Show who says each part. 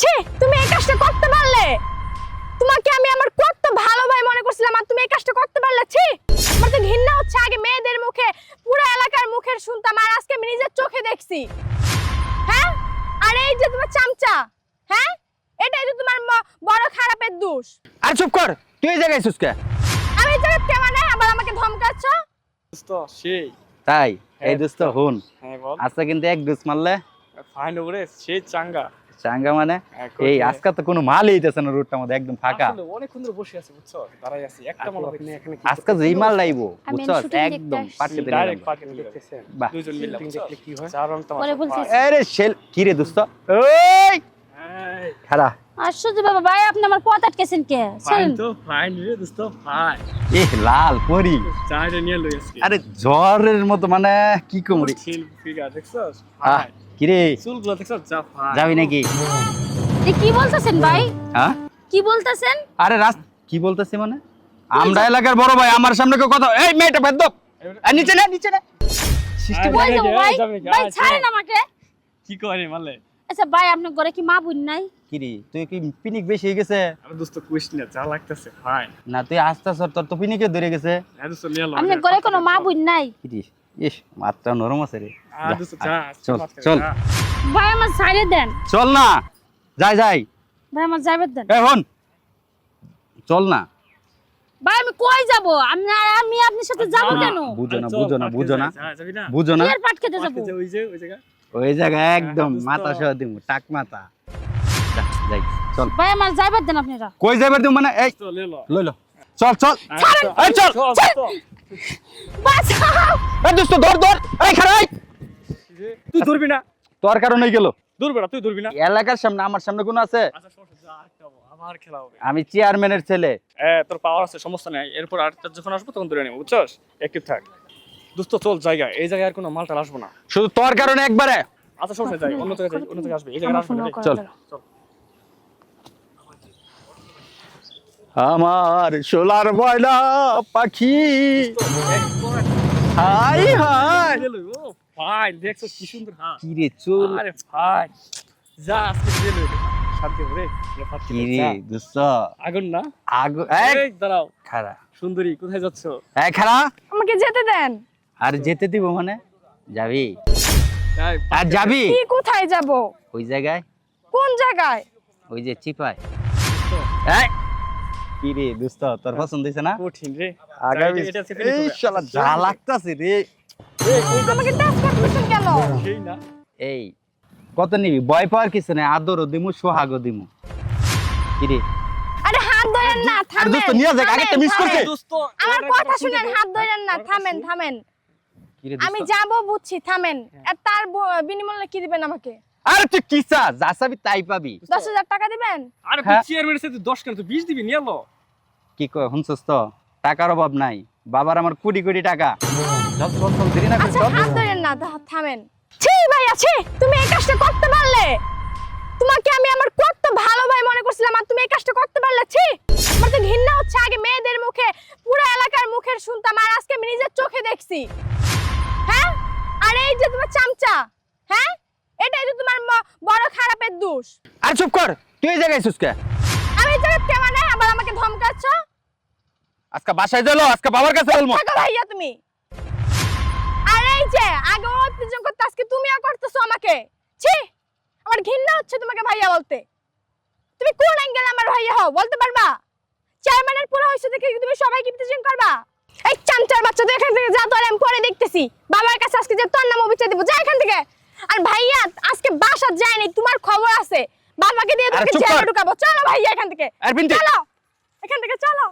Speaker 1: ছি তুমি এই কাজটা করতে পারলে। তোমাকে আমি আমার কত ভালো ভাই মনে করছিলাম আর তুমি এই কাজটা করতে পারলে ছি। আমার তো ঘৃণা হচ্ছে আগে মেয়েদের মুখে পুরো এলাকার মুখের শুনতাম আর আজকে আমি নিজের চোখে দেখছি। হ্যাঁ? আর এই যে তোমার চামচা হ্যাঁ? এটাই তো তোমার বড় খারাপের দোষ।
Speaker 2: আর চুপ কর তুই এই জায়গায় আছিস কে?
Speaker 1: আমি জানি কে মানে? আবার আমাকে ধমকাচ্ছ?
Speaker 3: দোস্ত সেই।
Speaker 2: তাই? এই
Speaker 3: হ্যাঁ,
Speaker 2: দোস্ত হুন।
Speaker 3: হ্যাঁ বল।
Speaker 2: আজকে কিন্তু এক ডোজ মারলে?
Speaker 3: ফাইন ওরে সেই চাঙ্গা।
Speaker 2: চাঙ্গা মানে?
Speaker 3: হ্যাঁ,
Speaker 2: এই আজকে তো কোনো মালই হইতেছে না রোডটার মধ্যে একদম ফাঁকা।
Speaker 3: আসলে অনেকক্ষণ ধরে বসে আছি বুঝছ? দাঁড়াই আছি একটা মাল আপনি এখানে
Speaker 2: আজকে যেই মাল লাইবো
Speaker 1: shooting দেখতে
Speaker 2: একদম পার্টি দিলে
Speaker 3: ডাইরেক্ট। পার্টি দেখতেছেন দুইজন মিলে দেখলে কি হয়? চার রং
Speaker 1: বলছিস।
Speaker 2: আরে শেল কি রে দোস্ত? ওই খারা
Speaker 1: আশ্চর্য বাবা ভাই আপনি আমার পথ আটকেছেন কে?
Speaker 3: ফাইন তো ফাইন রে দোস্ত ফাইন
Speaker 2: এ লাল পরি।
Speaker 3: নিয়ে লই আজকে
Speaker 2: আরে জ্বরের মতো মানে কি কমরি
Speaker 3: ফিগার দেখছস?
Speaker 2: কি রে?
Speaker 3: চুলগুলো দেখছস? যা ফাইন
Speaker 2: যাবি নাকি?
Speaker 1: এ কি বলতেছেন ভাই?
Speaker 2: হ্যাঁ?
Speaker 1: কি বলতেছেন?
Speaker 2: আরে রাস কি বলতেছি মানে? আমরা এলাকার বড় ভাই আমার সামনে কেউ কথা এই মেয়েটা বেদ নিচে না নিচে না। সিস্টেম
Speaker 1: ভাই? ভাই ছাড়েন আমাকে।
Speaker 3: কি করে মালে?
Speaker 1: আচ্ছা ভাই আপনার ঘরে কি মা বোন নাই?
Speaker 2: কি রে তুই কি পিনিক বেশি হয়ে গেছে?
Speaker 3: আমি দোস্ত কুইস না যা লাগতেছে ফাইন
Speaker 2: না তুই আস্তে আস্তে তোর তো পিনিকে ধরে গেছে।
Speaker 3: হ্যাঁ দোস্ত নিয়ে লো
Speaker 1: আপনার ঘরে কোনো মা বোন নাই?
Speaker 2: কি রে ইস মাত্রা নরম আছে রে। চল চল।
Speaker 1: ভাই আমার ছাড়ে দেন।
Speaker 2: চল না যাই যাই।
Speaker 1: ভাই আমার যাবে দেন।
Speaker 2: এ হন। চল না।
Speaker 1: ভাই আমি কই যাব? আমি আমি আপনার সাথে যাব কেন?
Speaker 2: বুঝো না বুঝো না বুঝো না। বুঝো না।
Speaker 1: আর পাট খেতে যাব?
Speaker 3: ওই যে ওই জায়গা।
Speaker 2: ওই জায়গায় একদম মাথা সহ দিব টাক মাথা। যাই চল।
Speaker 1: ভাই আমার যাবে দেন আপনারা।
Speaker 2: কই যাবার তুমি মানে এই লই লো। চল চল। এই চল।
Speaker 1: বাঁচাও।
Speaker 2: এই দোস্ত ধর ধর এই খারাই
Speaker 3: তুই ধরবি না।
Speaker 2: তোর কারণে গেল।
Speaker 3: ধরবি না তুই ধরবি না।
Speaker 2: এলাকার সামনে আমার সামনে কোন আছে?
Speaker 3: আচ্ছা আমার খেলা হবে।
Speaker 2: আমি চেয়ারম্যানের ছেলে।
Speaker 3: এ তোর পাওয়ার আছে সমস্যা নাই। এরপর আর যখন আসব তখন ধরে নেব বুঝছস? একটু থাক। দোস্ত চল জায়গা এই জায়গায় আর কোনো মালটা আসব না।
Speaker 2: শুধু তোর কারণে একবারে?
Speaker 3: আচ্ছা সমস্যা যাই অন্য জায়গায় যাই অন্য জায়গায় আসবে। এই জায়গায় আসবে না
Speaker 2: চল। আমার সোলার ময়না পাখি। High high.
Speaker 3: ফাইন দেখছ কি সুন্দর হ্যাঁ
Speaker 2: কি রে চুল।
Speaker 3: আরে ফাইন যা আজকে দিয়ে লই শান্তি করে
Speaker 2: কি রে দোস্ত।
Speaker 3: আগুন না?
Speaker 2: আগু এই।
Speaker 3: এই দাঁড়াও।
Speaker 2: খারা
Speaker 3: সুন্দরী কোথায় যাচ্ছ?
Speaker 2: এই খারা
Speaker 1: আমাকে যেতে দেন।
Speaker 2: আর যেতে দিব মানে? যাবি? আর যাবি?
Speaker 1: কি কোথায় যাব?
Speaker 2: ওই জায়গায়?
Speaker 1: কোন জায়গায়?
Speaker 2: ওই যে চিপায়। এই! কি রে দোস্ত তোর পছন্দ হইছে না?
Speaker 3: কঠিন রে।
Speaker 2: আগামী এই শালা যা লাগতাছে রে।
Speaker 1: আমাকে টাচ করতেছেন কেন?
Speaker 3: সেই না।
Speaker 2: এই কত নিবি? ভয় পাওয়ার কিছু নাই আদরও দিমু সোহাগও দিমু। কি রে?
Speaker 1: আরে হাত ধরেন না
Speaker 2: আর
Speaker 1: থামেন
Speaker 2: দোস্ত নিয়ে যাক আগে মিস করছে।
Speaker 3: দোস্ত
Speaker 1: আমার কথা শুনেন হাত ধরেন না থামেন থামেন। আমি? যাব বুঝছি থামেন। আর তার বিনিময়ে কি দিবেন আমাকে?
Speaker 2: আরে তুই কি চা যা চাবি তাই পাবি।
Speaker 1: দশ হাজার টাকা দিবেন?
Speaker 3: আরে
Speaker 2: হ্যাঁ।
Speaker 3: তুই চেয়ারম্যানের সাথে 10 কেন? তুই 20 দিবি নিয়ে লো।
Speaker 2: কি কয় শুনছস তো? টাকার অভাব নাই। বাবার আমার কোটি কোটি টাকা। চল চল চল দেরি না কর,
Speaker 1: আচ্ছা
Speaker 2: চল।
Speaker 1: হাত ধরেন না থামেন। ছি ভাই আছে! তুমি এই কাজটা করতে পারলে! তোমাকে আমি আমার কত ভালো ভাই মনে করছিলাম আর তুমি এই কাজটা করতে পারলে ছি আমার তো ঘৃণা হচ্ছে আগে মেয়েদের মুখে পুরো এলাকার মুখের শুনতাম আর আজকে আমি নিজের হ্যাঁ? আর এই যে তোমার চামচা হ্যাঁ? এটাই তো তোমার বড় খারাপের দোষ।
Speaker 2: আর চুপ কর তুই এই জায়গায় আছিস কে?
Speaker 1: আমি কে মানে? আবার আমাকে ধমকাচ্ছ?
Speaker 2: আজকে বাসায় চলো আজকে বাবার কাছে বলব।
Speaker 1: থাকো ভাইয়া তুমি। আর এই যে আগে ও করতে আজকে তুমিও করতেছো আমাকে। ছি! আমার ঘৃণা হচ্ছে তোমাকে ভাইয়া বলতে। তুমি কোন অ্যাঙ্গেল আমার ভাইয়া হও বলতে পারবা? চেয়ারম্যানের পুরো হয়েছে দেখে কি তুমি সবাইকে ইনভিটেশন করবা? এই চামচার বাচ্চা তুই এখান থেকে যা তোর আমি পরে দেখতেছি। বাবার কাছে আজকে যে তোর নাম অবিচার দিব যা এখান থেকে। আর ভাইয়া আজকে বাসা যায়নি তোমার খবর আছে। বাবাকে দিয়ে তোকে জেলে ঢুকাবো। চলো ভাইয়া এখান থেকে।
Speaker 2: আর বিনতে
Speaker 1: চলো। এখান থেকে চলো।